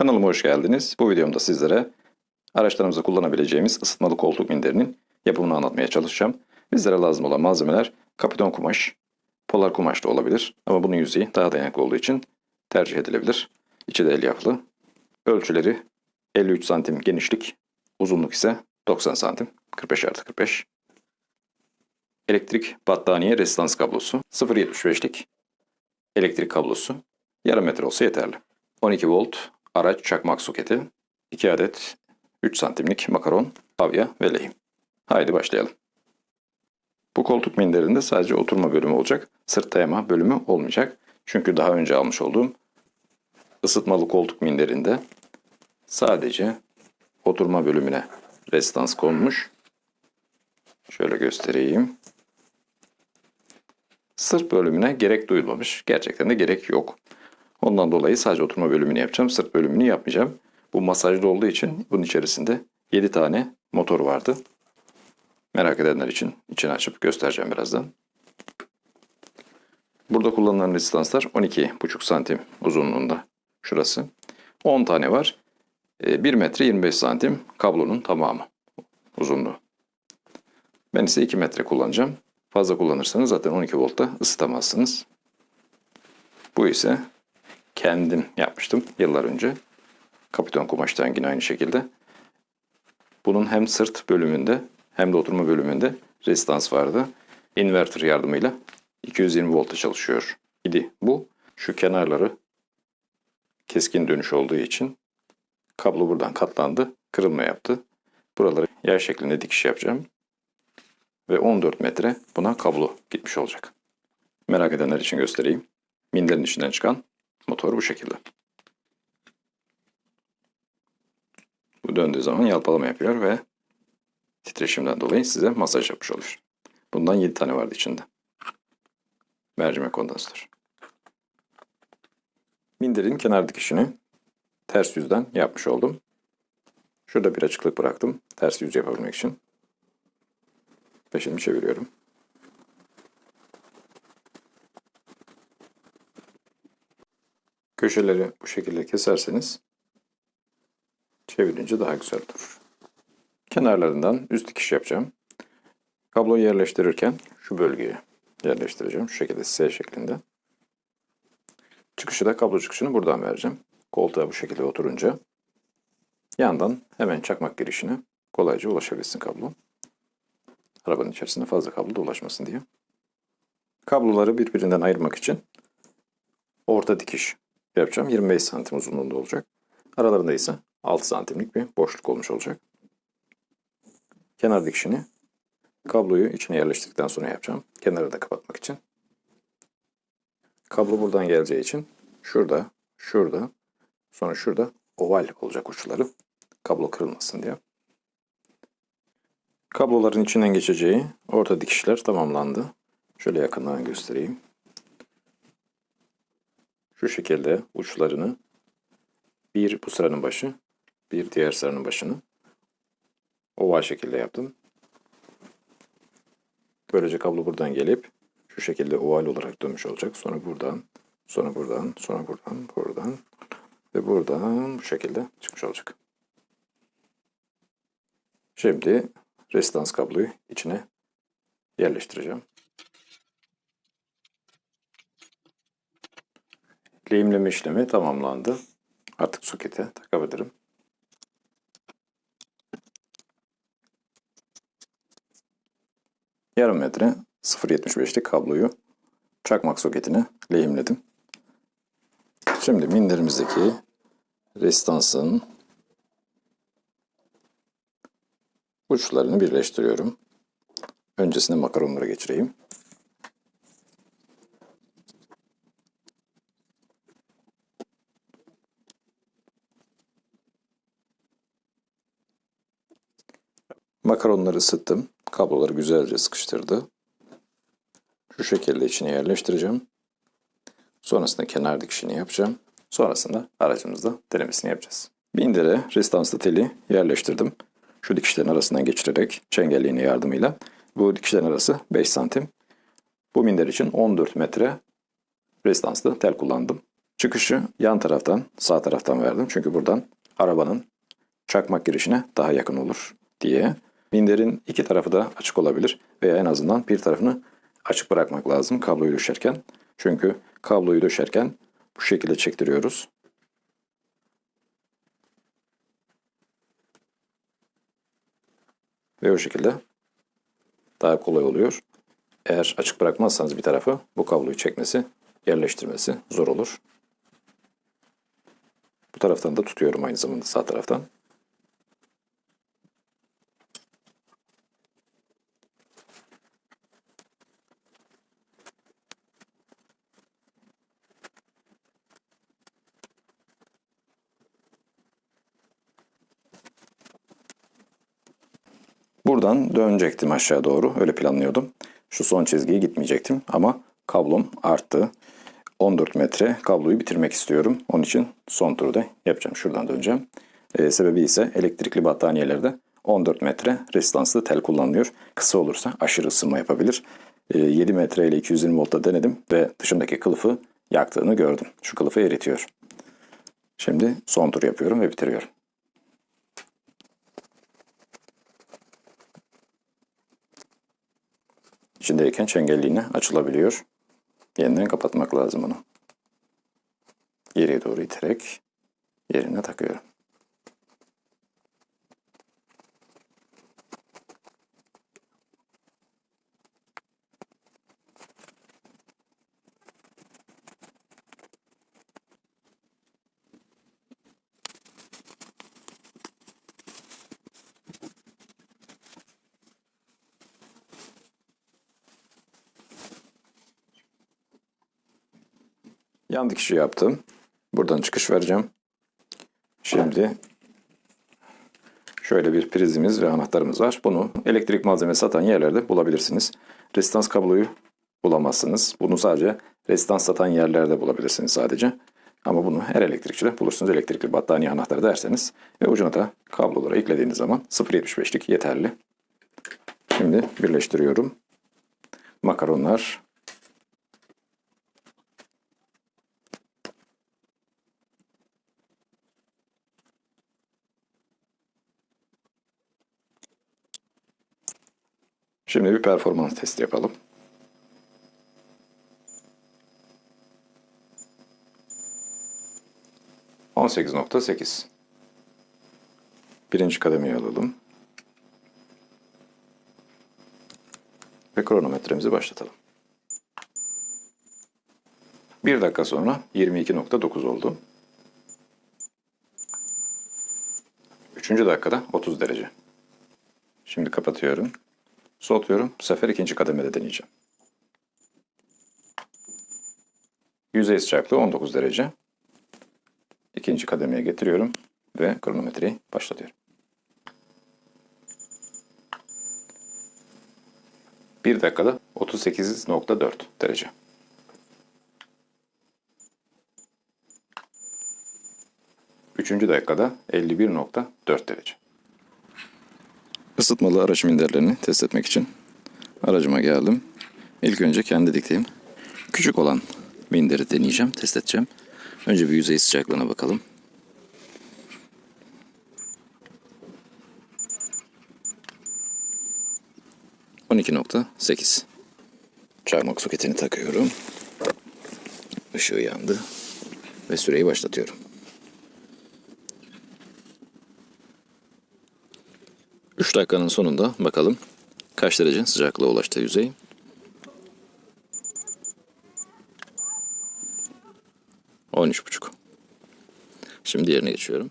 Kanalıma hoş geldiniz. Bu videomda sizlere araçlarımızda kullanabileceğimiz ısıtmalı koltuk minderinin yapımını anlatmaya çalışacağım. Bizlere lazım olan malzemeler kapiton kumaş, polar kumaş da olabilir ama bunun yüzeyi daha dayanıklı olduğu için tercih edilebilir. İçi de elyaflı. Ölçüleri 53 santim genişlik, uzunluk ise 90 santim, 45 artı 45. Elektrik battaniye resistans kablosu, 0.75'lik elektrik kablosu, yarım metre olsa yeterli. 12 volt araç çakmak soketi, 2 adet 3 santimlik makaron, avya ve lehim. Haydi başlayalım. Bu koltuk minderinde sadece oturma bölümü olacak, sırt dayama bölümü olmayacak. Çünkü daha önce almış olduğum ısıtmalı koltuk minderinde sadece oturma bölümüne restans konmuş. Şöyle göstereyim. Sırt bölümüne gerek duyulmamış. Gerçekten de gerek yok. Ondan dolayı sadece oturma bölümünü yapacağım. Sırt bölümünü yapmayacağım. Bu masajlı olduğu için bunun içerisinde 7 tane motor vardı. Merak edenler için içini açıp göstereceğim birazdan. Burada kullanılan rezistanslar 12,5 santim uzunluğunda. Şurası. 10 tane var. 1 metre 25 santim kablonun tamamı uzunluğu. Ben ise 2 metre kullanacağım. Fazla kullanırsanız zaten 12 voltta ısıtamazsınız. Bu ise kendim yapmıştım yıllar önce. Kapiton kumaştan yine aynı şekilde. Bunun hem sırt bölümünde hem de oturma bölümünde rezistans vardı. Inverter yardımıyla 220 voltta çalışıyor idi bu. Şu kenarları keskin dönüş olduğu için kablo buradan katlandı, kırılma yaptı. Buraları yay şeklinde dikiş yapacağım. Ve 14 metre buna kablo gitmiş olacak. Merak edenler için göstereyim. Minderin içinden çıkan motor bu şekilde. Bu döndüğü zaman yalpalama yapıyor ve titreşimden dolayı size masaj yapmış olur. Bundan 7 tane vardı içinde. Mercimek kondansatör. Minderin kenar dikişini ters yüzden yapmış oldum. Şurada bir açıklık bıraktım ters yüz yapabilmek için. Ve şimdi çeviriyorum. Köşeleri bu şekilde keserseniz çevirince daha güzel durur. Kenarlarından üst dikiş yapacağım. Kabloyu yerleştirirken şu bölgeye yerleştireceğim. Şu şekilde S şeklinde. Çıkışı da kablo çıkışını buradan vereceğim. Koltuğa bu şekilde oturunca yandan hemen çakmak girişine kolayca ulaşabilsin kablo. Arabanın içerisinde fazla kablo dolaşmasın diye. Kabloları birbirinden ayırmak için orta dikiş yapacağım. 25 santim uzunluğunda olacak. Aralarında ise 6 santimlik bir boşluk olmuş olacak. Kenar dikişini kabloyu içine yerleştirdikten sonra yapacağım. Kenarı da kapatmak için. Kablo buradan geleceği için şurada, şurada, sonra şurada oval olacak uçları. Kablo kırılmasın diye. Kabloların içinden geçeceği orta dikişler tamamlandı. Şöyle yakından göstereyim. Şu şekilde uçlarını bir bu sıranın başı, bir diğer sıranın başını oval şekilde yaptım. Böylece kablo buradan gelip şu şekilde oval olarak dönmüş olacak. Sonra buradan, sonra buradan, sonra buradan, buradan ve buradan bu şekilde çıkmış olacak. Şimdi rezistans kabloyu içine yerleştireceğim. Lehimleme işlemi tamamlandı. Artık sokete takabilirim. Yarım metre 0.75'lik kabloyu çakmak soketine lehimledim. Şimdi minderimizdeki resistansın uçlarını birleştiriyorum. Öncesinde makaronları geçireyim. Makaronları ısıttım. Kabloları güzelce sıkıştırdı. Şu şekilde içine yerleştireceğim. Sonrasında kenar dikişini yapacağım. Sonrasında aracımızda denemesini yapacağız. Bindere resistanslı teli yerleştirdim. Şu dikişlerin arasından geçirerek çengel yardımıyla. Bu dikişlerin arası 5 santim. Bu minder için 14 metre resistanslı tel kullandım. Çıkışı yan taraftan, sağ taraftan verdim. Çünkü buradan arabanın çakmak girişine daha yakın olur diye. Minderin iki tarafı da açık olabilir veya en azından bir tarafını açık bırakmak lazım kabloyu döşerken. Çünkü kabloyu döşerken bu şekilde çektiriyoruz. Ve o şekilde daha kolay oluyor. Eğer açık bırakmazsanız bir tarafı bu kabloyu çekmesi, yerleştirmesi zor olur. Bu taraftan da tutuyorum aynı zamanda sağ taraftan. Buradan dönecektim aşağı doğru. Öyle planlıyordum. Şu son çizgiye gitmeyecektim ama kablom arttı. 14 metre kabloyu bitirmek istiyorum. Onun için son turu da yapacağım. Şuradan döneceğim. Ee, sebebi ise elektrikli battaniyelerde 14 metre rezistanslı tel kullanılıyor. Kısa olursa aşırı ısınma yapabilir. Ee, 7 metre ile 220 voltta denedim ve dışındaki kılıfı yaktığını gördüm. Şu kılıfı eritiyor. Şimdi son tur yapıyorum ve bitiriyorum. İçindeyken çengelliğine açılabiliyor. Yeniden kapatmak lazım onu. Geriye doğru iterek yerine takıyorum. Yan dikişi yaptım. Buradan çıkış vereceğim. Şimdi şöyle bir prizimiz ve anahtarımız var. Bunu elektrik malzeme satan yerlerde bulabilirsiniz. Rezistans kabloyu bulamazsınız. Bunu sadece rezistans satan yerlerde bulabilirsiniz sadece. Ama bunu her elektrikçide bulursunuz. Elektrikli battaniye anahtarı derseniz ve ucuna da kabloları eklediğiniz zaman 0.75'lik yeterli. Şimdi birleştiriyorum. Makaronlar Şimdi bir performans testi yapalım. On sekiz nokta sekiz. Birinci kademeyi alalım. Ve kronometremizi başlatalım. Bir dakika sonra 22.9 oldu. Üçüncü dakikada 30 derece. Şimdi kapatıyorum. Soğutuyorum. Bu sefer ikinci kademede deneyeceğim. Yüzey sıcaklığı 19 derece. İkinci kademeye getiriyorum ve kronometreyi başlatıyorum. Bir dakikada 38.4 derece. Üçüncü dakikada 51.4 derece. Isıtmalı araç minderlerini test etmek için aracıma geldim. İlk önce kendi diktiğim küçük olan minderi deneyeceğim, test edeceğim. Önce bir yüzey sıcaklığına bakalım. %12.8 Çarmak soketini takıyorum. Işığı yandı ve süreyi başlatıyorum. 3 dakikanın sonunda bakalım kaç derece sıcaklığa ulaştı yüzey. On üç buçuk. Şimdi diğerine geçiyorum.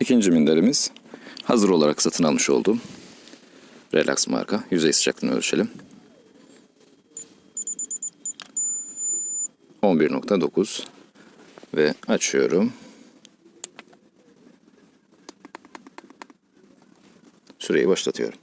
İkinci minderimiz hazır olarak satın almış olduğum Relax marka. Yüzey sıcaklığını ölçelim. 11.9 ve açıyorum. Süreyi başlatıyorum.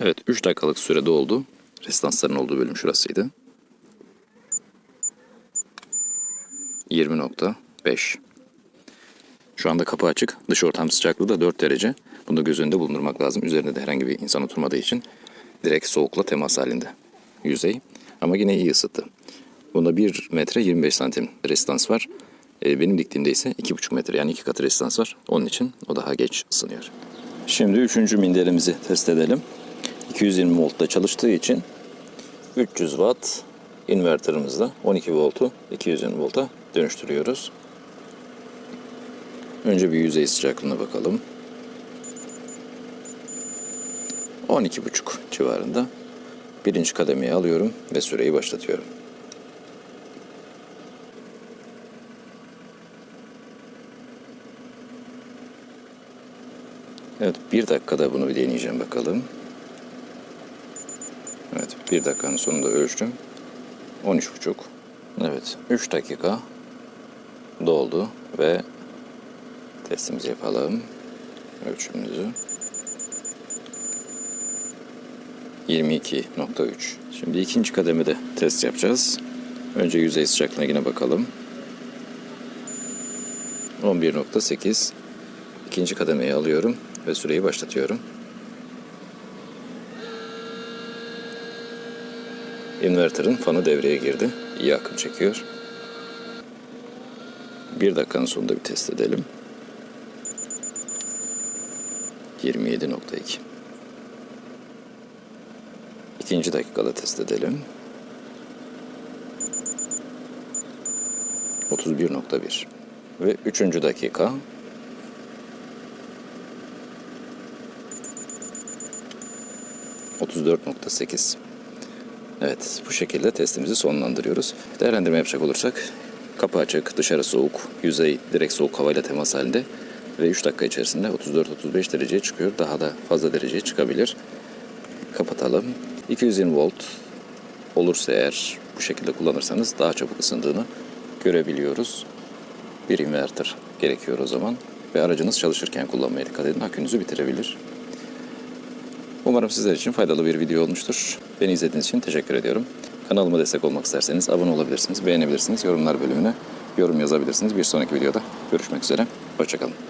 Evet 3 dakikalık sürede oldu. Restansların olduğu bölüm şurasıydı. 20.5 Şu anda kapı açık. Dış ortam sıcaklığı da 4 derece. Bunu da göz önünde bulundurmak lazım. Üzerinde de herhangi bir insan oturmadığı için direkt soğukla temas halinde yüzey. Ama yine iyi ısıttı. Bunda 1 metre 25 santim resistans var. E, benim diktiğimde ise 2,5 metre yani iki katı resistans var. Onun için o daha geç ısınıyor. Şimdi üçüncü minderimizi test edelim. 220 voltta çalıştığı için 300 watt inverterimizle 12 voltu 220 volta dönüştürüyoruz. Önce bir yüzey sıcaklığına bakalım. 12,5 civarında. Birinci kademeyi alıyorum ve süreyi başlatıyorum. Evet, bir dakikada bunu bir deneyeceğim bakalım. Evet, bir dakikanın sonunda ölçtüm. 13,5. Evet, 3 dakika doldu ve testimizi yapalım. Ölçümümüzü. 22.3. Şimdi ikinci kademede test yapacağız. Önce yüzey sıcaklığına yine bakalım. 11.8. İkinci kademeyi alıyorum ve süreyi başlatıyorum. Inverter'ın fanı devreye girdi. İyi akım çekiyor. Bir dakikanın sonunda bir test edelim. 27.2 İkinci dakikada test edelim. 31.1 Ve üçüncü dakika. ...34.8. Evet, bu şekilde testimizi sonlandırıyoruz. Değerlendirme yapacak olursak... ...kapı açık, dışarı soğuk, yüzey direkt soğuk havayla temas halinde... ...ve 3 dakika içerisinde 34-35 dereceye çıkıyor. Daha da fazla dereceye çıkabilir. Kapatalım. 220 volt olursa eğer bu şekilde kullanırsanız daha çabuk ısındığını görebiliyoruz. Bir inverter gerekiyor o zaman ve aracınız çalışırken kullanmaya dikkat edin. Akünüzü bitirebilir. Umarım sizler için faydalı bir video olmuştur. Beni izlediğiniz için teşekkür ediyorum. Kanalıma destek olmak isterseniz abone olabilirsiniz, beğenebilirsiniz, yorumlar bölümüne yorum yazabilirsiniz. Bir sonraki videoda görüşmek üzere. Hoşçakalın.